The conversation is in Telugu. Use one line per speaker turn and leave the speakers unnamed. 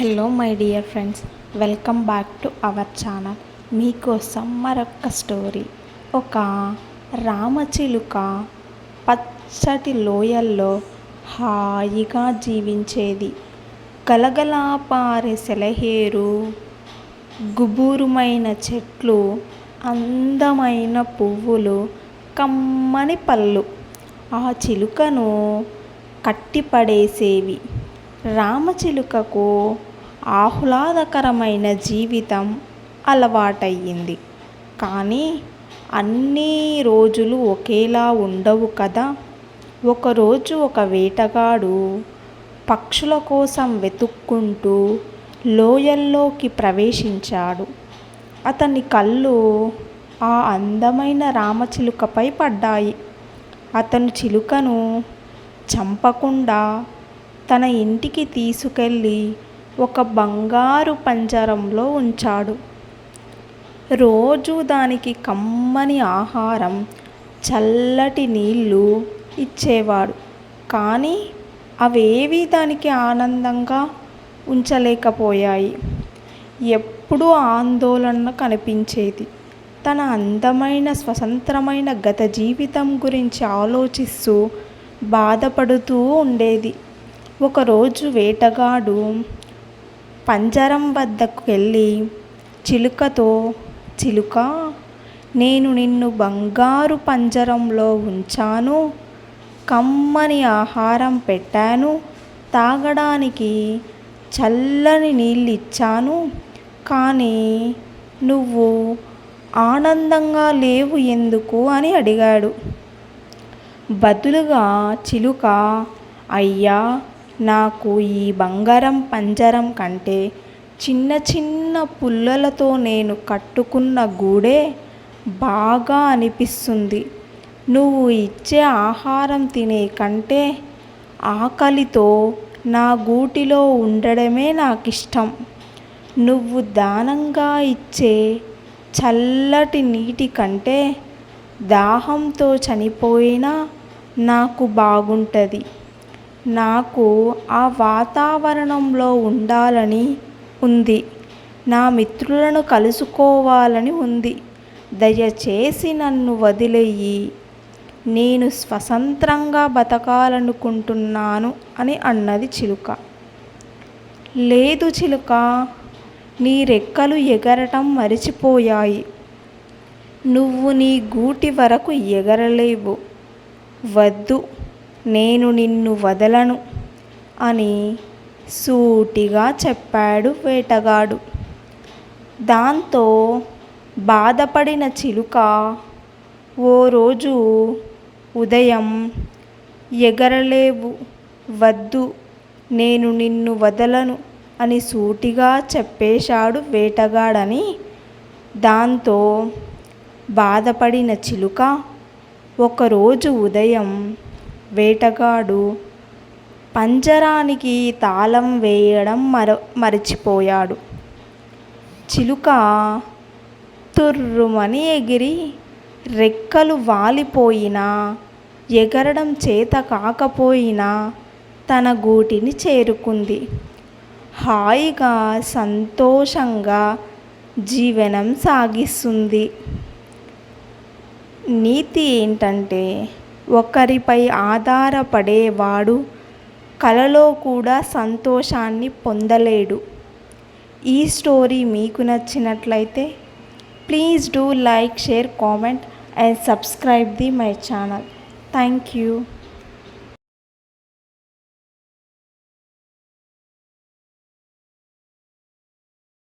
Hello my dear friends welcome back to our channel మీకోసం మరొక స్టోరీ ఒక రామచిలుక పచ్చటి లోయల్లో హాయిగా జీవించేది. గలగలా పారే సెలహేరు గుబురుమైన చెట్లు అందమైన పువ్వులు కమ్మని పళ్ళు. ఆ చిలుకను కట్టిపడేసేవి. రామచిలుకకు ఆహ్లాదకరమైన జీవితం అలవాటయ్యింది. కానీ అన్ని రోజులు ఒకేలా ఉండవు కదా. ఒకరోజు ఒక వేటగాడు పక్షుల కోసం వెతుక్కుంటూ లోయల్లోకి ప్రవేశించాడు. అతని కళ్ళు ఆ అందమైన రామచిలుకపై పడ్డాయి. అతను చిలుకను చంపకుండా తన ఇంటికి తీసుకెళ్ళి ఒక బంగారు పంజరంలో ఉంచాడు. రోజు దానికి కమ్మని ఆహారం చల్లటి నీళ్ళు ఇచ్చేవాడు. కానీ అవేవి దానికి ఆనందంగా ఉంచలేకపోయాయి. ఎప్పుడూ ఆందోళన కనిపించేది. తన అందమైన స్వతంత్రమైన గత జీవితం గురించి ఆలోచిస్తూ బాధపడుతూ ఉండేది. ఒకరోజు వేటగాడు పంజరం వద్దకు వెళ్ళి చిలుకతో చిలుక నేను నిన్ను బంగారు పంజరంలో ఉంచాను కమ్మని ఆహారం పెట్టాను తాగడానికి చల్లని నీళ్ళు ఇచ్చాను కానీ నువ్వు ఆనందంగా లేవు ఎందుకు? అని అడిగాడు. బదులుగా చిలుక అయ్యా నాకు ఈ బంగారం పంజరం కంటే చిన్న చిన్న పుల్లలతో నేను కట్టుకున్న గూడే బాగా అనిపిస్తుంది. నువ్వు ఇచ్చే ఆహారం తినే కంటే ఆకలితో నా గూటిలో ఉండడమే నాకు ఇష్టం నువ్వు దానంగా ఇచ్చే చల్లటి నీటి కంటే దాహంతో చనిపోయినా నాకు బాగుంటుంది. నాకు ఆ వాతావరణంలో ఉండాలని ఉంది. నా మిత్రులను కలుసుకోవాలని ఉంది. దయచేసి నన్ను వదిలేయి. నేను స్వతంత్రంగా బతకాలనుకుంటున్నాను అని అన్నది చిలుక. లేదు చిలుక నీ రెక్కలు ఎగరటం మరిచిపోయాయి. నువ్వు నీ గూటి వరకు ఎగరలేవు. వద్దు. నేను నిన్ను వదలను అని సూటిగా చెప్పాడు వేటగాడు. దాంతో బాధపడిన చిలుక ఓ రోజు ఉదయం ఎగరలేవు వద్దు నేను నిన్ను వదలను అని సూటిగా చెప్పేశాడు వేటగాడని దాంతో బాధపడిన చిలుక ఒకరోజు ఉదయం వేటగాడు. పంజరానికి తాళం వేయడం మర మరచిపోయాడు. చిలుక తుర్రుమని ఎగిరి రెక్కలు వాలిపోయినా ఎగరడం చేత కాకపోయినా తన గూటిని చేరుకుంది. హాయిగా సంతోషంగా జీవనం సాగిస్తుంది. నీతి ఏంటంటే ఒకరిపై ఆధారపడేవాడు కలలో కూడా సంతోషాన్ని పొందలేడు. ఈ స్టోరీ మీకు నచ్చినట్లయితే please do like share comment and subscribe the my channel. Thank you.